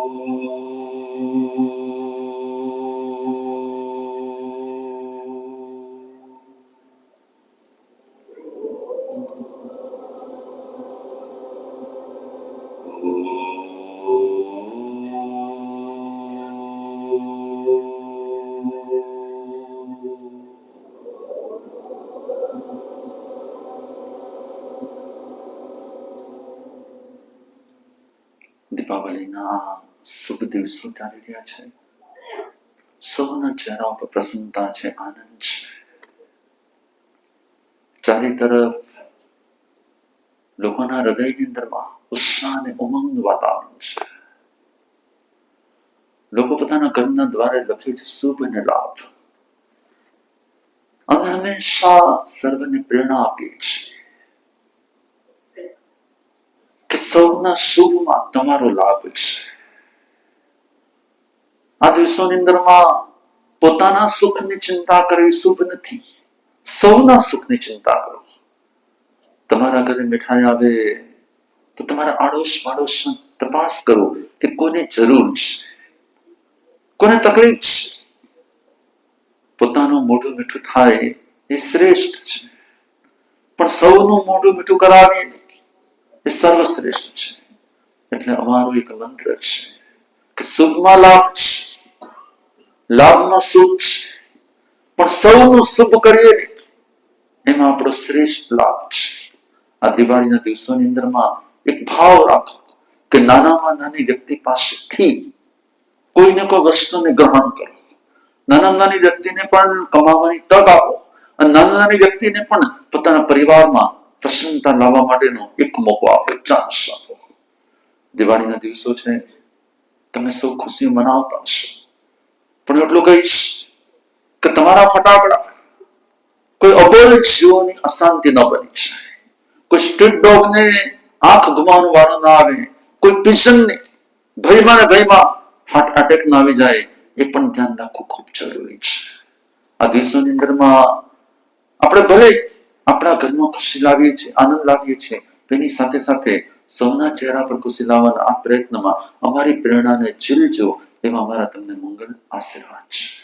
Deepavali na શુભ દિવસો રહ્યા છે સૌના ચહેરા ઉપર પ્રસન્નતા છે આનંદ છે ચારે તરફ લોકોના હૃદયની અંદરમાં ઉત્સાહ અને ઉમંગ વાતાવરણ છે લોકો પોતાના ઘરના દ્વારે લખે છે શુભ અને લાભ અને હંમેશા સર્વને પ્રેરણા આપીએ છીએ કે સૌના શુભમાં તમારો લાભ છે આ દિવસોની પોતાના સુખની ચિંતા કરવી શુભ નથી. સૌના સુખની ચિંતા કરો. તમારા ઘરે મીઠાઈ આવે તો તમારા આડોશ પાડોશ તપાસ કરો કે કોને જરૂર છે? કોને તકલીફ છે? પોતાનું મોઢું મીઠું થાય એ શ્રેષ્ઠ છે. પણ સૌનું મોઢું મીઠું કરાવીએ એ સર્વશ્રેષ્ઠ છે. એટલે અમારો એક મંત્ર છે કે શુભમાં લાભ છે. લાભમાં સુખ પણ સૌનું શુભ કરીએ. એમાં આપણો શ્રેષ્ઠ લાભ છે. આ દિવાળીના દિવસોની અંદરમાં એક ભાવ રાખો કે નાનામાં નાની વ્યક્તિ પાસેથી કોઈને કોઈ વસ્તુને ગ્રહણ કરો. નાના નાની વ્યક્તિને પણ કમાવાની તક આપો અને નાના નાની વ્યક્તિને પણ પોતાના પરિવારમાં પ્રસન્નતા લાવવા માટેનો એક મોકો આપો, ચાન્સ આપો. દિવાળીના દિવસો છે, તમે સૌ ખુશી મનાવતા હશો. પણ એટલું કહીશ કે તમારા ફટાકડા કોઈ અબોલ જીવોની અશાંતિ ન બની કોઈ સ્ટ્રીટ ડોગને આંખ ગુમાવવાનું વાળું ના આવે. કોઈ પિજનને ભયમાં ને ભયમાં હાર્ટ એટેક ના આવી જાય. એ પણ ધ્યાન રાખવું ખૂબ જરૂરી છે. આ દિવસોની અંદરમાં આપણે ભલે આપણા ઘરમાં ખુશી લાવીએ છીએ, આનંદ લાવીએ છીએ તેની સાથે સાથે સૌના ચહેરા પર ખુશી લાવવાના આ પ્રયત્નમાં અમારી પ્રેરણાને ઝીલજો એવા અમારા તમને મંગલ આશીર્વાદ છે